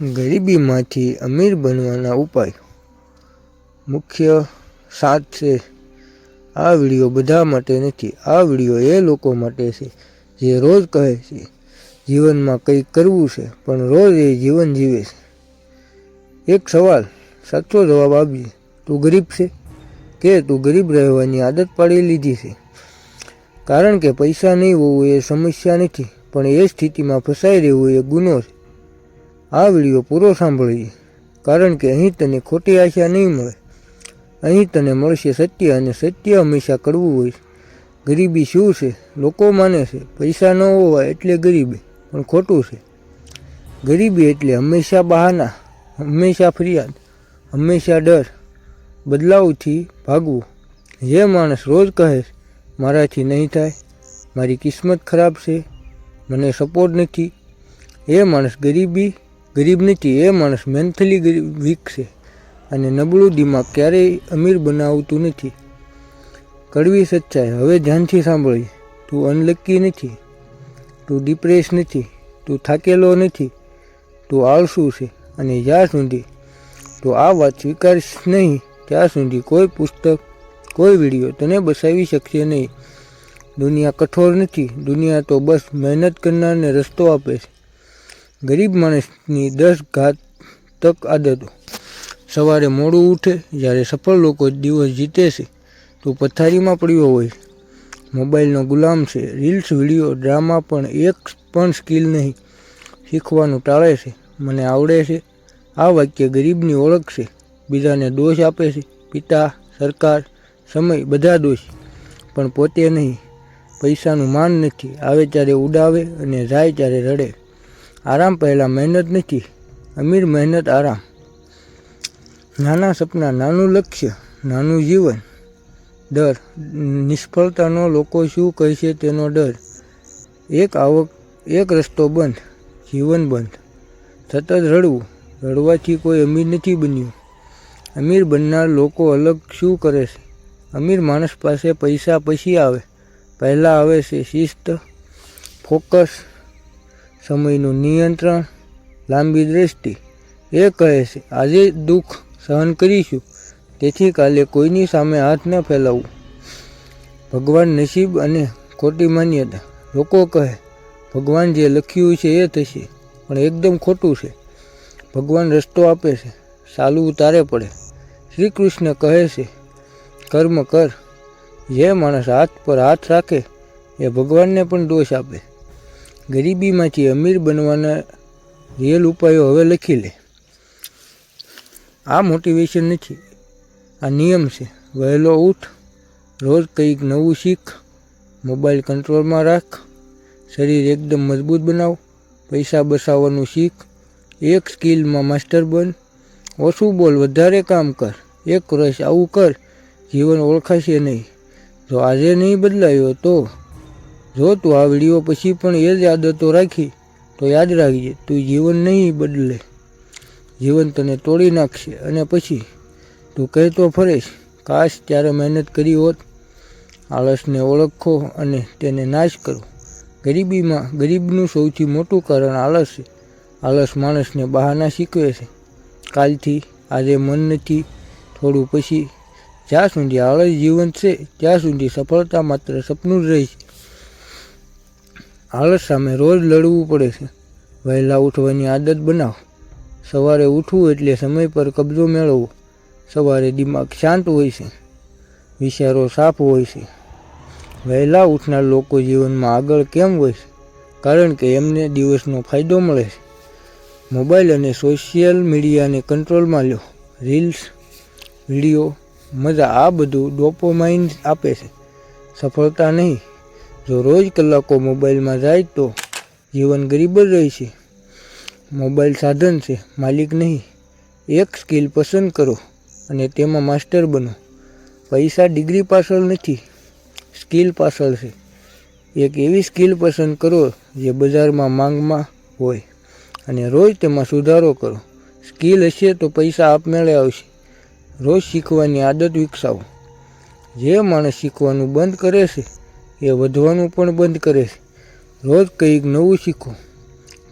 ગરીબીમાંથી અમીર બનવાના ઉપાય. મુખ્ય સાત છે, આ વીડિયો બધા માટે નથી, આ વીડિયો એ લોકો માટે છે જે રોજ કહે છે, જીવનમાં કંઈક કરવું છે, પણ રોજ એ જીવન જીવે છે. એક સવાલ, સાચો જવાબ આપજે, તું ગરીબ છે કે તું ગરીબ રહેવાની આદત પાડી લીધી છે? કારણ કે પૈસા નહીં હોવું એ સમસ્યા નથી, પણ એ સ્થિતિમાં ફસાઈ રહેવું એ ગુનો છે. આ વીડિયો પૂરો સાંભળીએ કારણ કે અહીં તને ખોટી આશા નહીં મળે. અહીં તને મળશે સત્ય અને સત્ય હંમેશા કડવું હોય. ગરીબી શું છે? લોકો માને છે, પૈસા ન હોવા એટલે ગરીબી, પણ ખોટું છે. ગરીબી એટલે હંમેશા બહાના, હંમેશા ફરિયાદ, હંમેશા ડર, બદલાવથી ભાગવું. જે માણસ રોજ કહે મારાથી નહીં થાય, મારી કિસ્મત ખરાબ છે, મને સપોર્ટ નથી. એ માણસ ગરીબી ગરીબ નથી, એ માણસ મેન્થલી વીક છે અને નબળું દિમાગ ક્યારેય અમીર બનાવતું નથી. કડવી સચ્ચાઈ, હવે ધ્યાનથી સાંભળી, તું અનલકી નથી, તું ડિપ્રેસ નથી, તું થાકેલો નથી, તું આળસુ છે અને જ્યાં સુધી તું આ વાત સ્વીકારીશ નહીં, ત્યાં સુધી કોઈ પુસ્તક, કોઈ વીડિયો તને બસાવી શકશે નહીં. દુનિયા કઠોર નથી, દુનિયા તો બસ મહેનત કરનારને રસ્તો આપે છે. ગરીબ માણસની દસ ઘાતક આદતો. સવારે મોડું ઉઠે જ્યારે સફળ લોકો દિવસ જીતે છે, તો પથારીમાં પડ્યો હોય. મોબાઈલનો ગુલામ છે. રીલ્સ, વીડિયો, ડ્રામા પણ એક પણ સ્કિલ નહીં. શીખવાનું ટાળે છે. મને આવડે છે. આ વાક્ય ગરીબની ઓળખ છે. બીજાને દોષ આપે છે. પિતા, સરકાર, સમય બધા દોષ. પણ પોતે નહીં. પૈસાનું માન નથી. આવે ત્યારે ઉડાવે અને જાય ત્યારે રડે. આરામ પહેલાં મહેનત નથી અમીર મહેનત આરામ. નાના સપના, નાનું લક્ષ્ય, નાનું જીવન. ડર, નિષ્ફળતાનો લોકો શું કહેશે તેનો ડર. એક આવક, એક રસ્તો બંધ, જીવન બંધ. સતત રડવું, રડવાથી કોઈ અમીર નથી બન્યું. અમીર બનનાર લોકો અલગ શું કરે છે? અમીર માણસ પાસે પૈસા પછી આવે. પહેલાં આવે છે શિસ્ત, ફોકસ સમયનું નિયંત્રણ, લાંબી દ્રષ્ટિ, એ કહે છે, આજે દુઃખ સહન કરીશું. તેથી કાલે કોઈની સામે હાથ ન ફેલાવવું ભગવાન નસીબ અને ખોટી માન્યતા. લોકો કહે, ભગવાન જે લખ્યું છે એ થશે, પણ એકદમ ખોટું છે. ભગવાન રસ્તો આપે છે ચાલવું તારે પડે. શ્રી કૃષ્ણ કહે છે, કર્મ કર. જે માણસ હાથ પર હાથ રાખે, એ ભગવાનને પણ દોષ આપે. ગરીબીમાંથી અમીર બનવાના રિયલ ઉપાયો હવે લખી લે. આ મોટિવેશન નથી. આ નિયમ છે. વહેલો ઉઠ, રોજ કંઈક નવું શીખ મોબાઈલ કંટ્રોલમાં રાખ, શરીર એકદમ મજબૂત બનાવ, પૈસા બસાવવાનું શીખ, એક સ્કિલમાં માસ્ટર બન, ઓછું બોલ, વધારે કામ કર, એક વર્ષ આવું કર, જીવન ઓળખાશે નહીં. જો આજે નહીં બદલાયો તો જો તું આ વીડિયો પછી પણ એ જ આદતો રાખી, તો યાદ રાખજે, તું જીવન નહીં બદલે. જીવન તને તોડી નાખશે અને પછી તું કહેતો ફરેશ, કાશ ત્યારે મહેનત કરી હોત. આળસને ઓળખો અને તેને નાશ કરો. ગરીબીમાં, ગરીબનું સૌથી મોટું કારણ આળસ છે. આળસ માણસને બહાના શીખવે છે. કાલથી આજે મન નથી, થોડું પછી જ્યાં સુધી આળસ જીવન છે, ત્યાં સુધી સફળતા માત્ર સપનું જ રહી છે. આળસ સામે રોજ લડવું પડે છે. વહેલા ઉઠવાની આદત બનાવો. સવારે ઉઠવું એટલે સમય પર કબજો મેળવવો. સવારે દિમાગ શાંત હોય છે. વિચારો સાફ હોય છે. વહેલા ઉઠનાર લોકો જીવનમાં આગળ કેમ હોય છે? કારણ કે એમને દિવસનો ફાયદો મળે છે. મોબાઈલ અને સોશિયલ મીડિયાને કંટ્રોલમાં લો. રીલ્સ, વીડિયો, મજા આ બધું ડોપોમાઇન આપે છે. સફળતા નહીં. જો રોજ કલાકો મોબાઈલમાં જાય તો જીવન ગરીબ જ રહેશે મોબાઈલ સાધન છે, માલિક નહીં. એક સ્કિલ પસંદ કરો અને તેમાં માસ્ટર બનો. પૈસા ડિગ્રી પાછળ નથી, સ્કિલ પાછળ છે. એક એવી સ્કિલ પસંદ કરો જે બજારમાં માંગમાં હોય અને રોજ તેમાં સુધારો કરો. સ્કિલ હશે તો પૈસા આપમેળે આવશે. રોજ શીખવાની આદત વિકસાવો. જે માણસ શીખવાનું બંધ કરે છે એ વધવાનું પણ બંધ કરે છે. રોજ કંઈક નવું શીખો.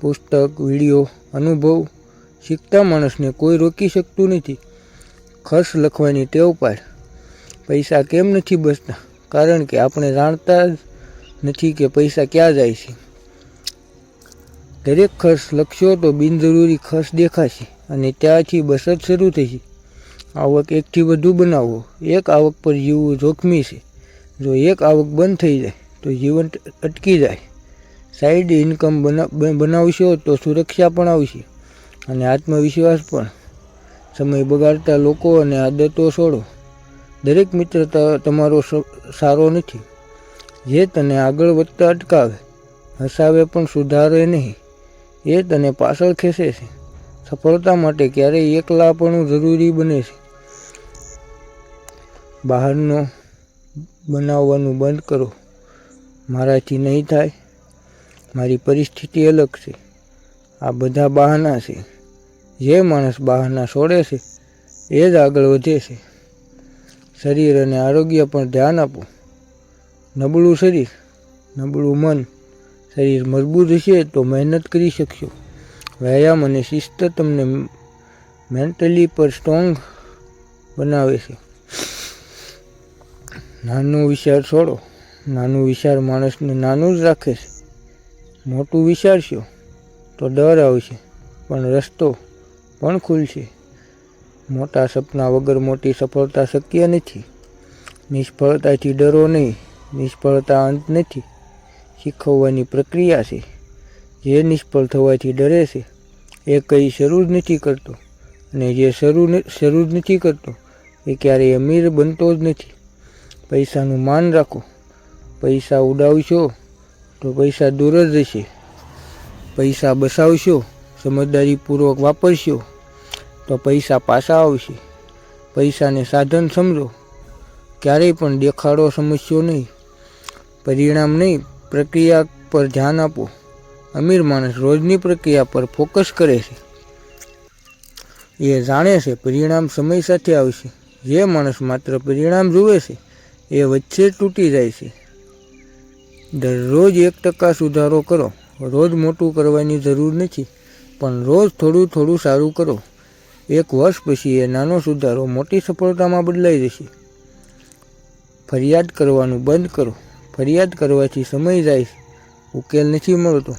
પુસ્તક, વીડિયો, અનુભવ શીખતા માણસને કોઈ રોકી શકતું નથી. ખર્ચ લખવાની ટેવ પાડ. પૈસા કેમ નથી બચતા? કારણ કે આપણે જાણતા જ નથી કે પૈસા ક્યાં જાય છે. દરેક ખર્ચ લખશો તો બિનજરૂરી ખર્ચ દેખાશે અને ત્યાંથી બચત શરૂ થશે. આવક એકથી વધુ બનાવો. એક આવક પર જીવવું જોખમી છે. જો એક આવક બંધ થઈ જાય, તો જીવન અટકી જાય. સાઈડ ઇન્કમ બનાવશો તો સુરક્ષા પણ આવશે અને આત્મવિશ્વાસ પણ. સમય બગાડતા લોકો અને આદતો છોડો. દરેક મિત્ર તમારો સારો નથી. જે તને આગળ વધતા અટકાવે, હસાવે પણ સુધારે નહીં. એ તને પાછળ ખેંચે છે. સફળતા માટે ક્યારેય એકલાપણું જરૂરી બને છે. બહારનો બનાવવાનું બંધ કરો. મારાથી નહીં થાય. મારી પરિસ્થિતિ અલગ છે. આ બધા બહાના છે. જે માણસ બહાના છોડે છે, એ જ આગળ વધે છે. શરીર અને આરોગ્ય પર ધ્યાન આપો. નબળું શરીર, નબળું મન, શરીર મજબૂત હશે તો મહેનત કરી શકશો. વ્યાયામ અને શિસ્ત તમને મેન્ટલી પર સ્ટ્રોંગ બનાવે છે. નાનો વિચાર છોડો. નાનું વિચાર માણસને નાનું જ રાખે છે. મોટું વિચારશો તો ડર આવશે, પણ રસ્તો પણ ખુલશે. મોટા સપના વગર મોટી સફળતા શક્ય નથી. નિષ્ફળતાથી ડરો નહીં, નિષ્ફળતા અંત નથી. શીખવવાની પ્રક્રિયા છે. જે નિષ્ફળ થવાથી ડરે છે, એ કંઈ શરૂ જ નથી કરતો. અને જે શરૂ શરૂ જ નથી કરતો, એ ક્યારેય અમીર બનતો જ નથી. પૈસાનું માન રાખો. પૈસા ઉડાવશો તો પૈસા દૂર જ રહેશે. પૈસા બસાવશો, સમજદારીપૂર્વક વાપરશો તો પૈસા પાછા આવશે. પૈસાને સાધન સમજો. ક્યારેય પણ દેખાડો સમજશો નહીં. પરિણામ નહીં, પ્રક્રિયા પર ધ્યાન આપો. અમીર માણસ રોજની પ્રક્રિયા પર ફોકસ કરે છે. એ જાણે છે પરિણામ સમય સાથે આવશે. જે માણસ માત્ર પરિણામ જુએ છે એ વચ્ચે તૂટી જાય છે. દરરોજ એક ટકા સુધારો કરો. રોજ મોટું કરવાની જરૂર નથી, પણ રોજ થોડું થોડું સારું કરો. એક વર્ષ પછી એ નાનો સુધારો મોટી સફળતામાં બદલાઈ જશે. ફરિયાદ કરવાનું બંધ કરો. ફરિયાદ કરવાથી સમય જાય ઉકેલ નથી મળતો.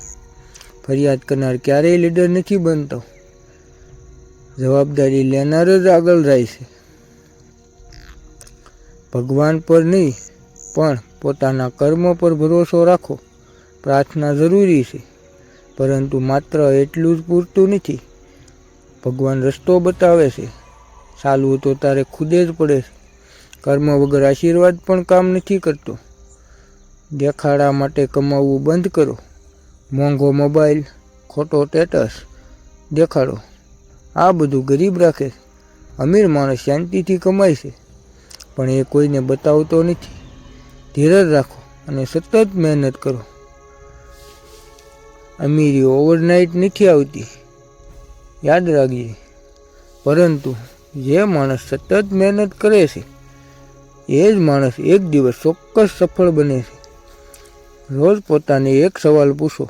ફરિયાદ કરનાર ક્યારેય લીડર નથી બનતો. જવાબદારી લેનાર જ આગળ જાય છે. ભગવાન પર નહીં, પણ પોતાના કર્મ પર ભરોસો રાખો. પ્રાર્થના જરૂરી છે, પરંતુ માત્ર એટલું જ પૂરતું નથી. ભગવાન રસ્તો બતાવે છે, ચાલવું તો તારે ખુદે જ પડે છે. કર્મ વગર આશીર્વાદ પણ કામ નથી કરતો. દેખાડા માટે કમાવવું બંધ કરો. મોંઘો મોબાઈલ, ખોટો સ્ટેટસ દેખાડો. આ બધું ગરીબ રાખે અમીર માણસ શાંતિથી કમાય છે. પણ એ કોઈને બતાવતો નથી. ધીરજ રાખો અને સતત મહેનત કરો. અમીરી ઓવરનાઇટ નથી આવતી. યાદ રાખજે, પરંતુ જે માણસ સતત મહેનત કરે છે, એ જ માણસ એક દિવસ ચોક્કસ સફળ બને છે. રોજ પોતાને એક સવાલ પૂછો,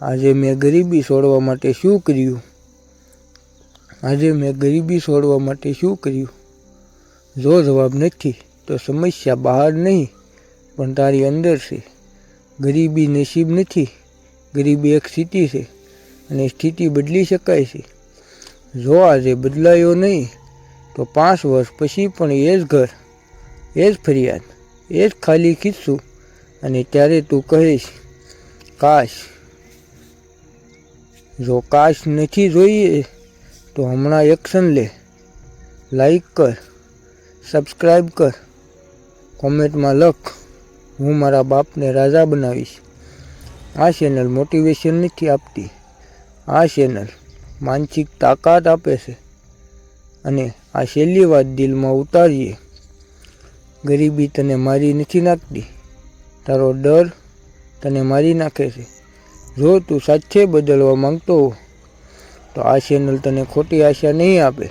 આજે મેં ગરીબી છોડવા માટે શું કર્યું? આજે મેં ગરીબી છોડવા માટે શું કર્યું? જો જવાબ નથી, તો સમસ્યા બહાર નહીં, પણ તારી અંદર છે. ગરીબી નસીબ નથી, ગરીબી એક સ્થિતિ છે, અને સ્થિતિ બદલી શકાય છે. જો આજે બદલાયો નહીં, તો પાંચ વર્ષ પછી પણ એ જ ઘર, એ જ ફરિયાદ, એ જ ખાલી ખિસ્સું, અને ત્યારે તું કહીશ, કાશ. જો કાશ નથી જોઈએ, તો હમણાં એક્શન લે. લાઈક કર. સબસ્ક્રાઈબ કર. કોમેન્ટમાં લખ. હું મારા બાપને રાજા બનાવીશ. આ ચેનલ મોટિવેશન નથી આપતી. આ ચેનલ માનસિક તાકાત આપે છે. અને આ છેલ્લી વાત દિલમાં ઉતારીએ. ગરીબી તને મારી નથી નાખતી. તારો ડર તને મારી નાખે છે. જો તું સાચે બદલવા માંગતો હો, તો આ ચેનલ તને ખોટી આશા નહીં આપે.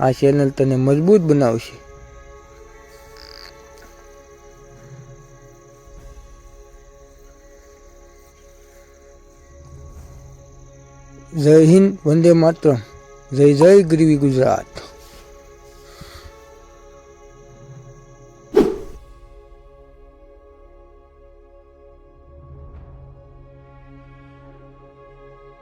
આ ચેનલ તને મજબૂત બનાવશે. જય હિન્દ વંદે માતરમ. જય જય ગરીબી ગુજરાત.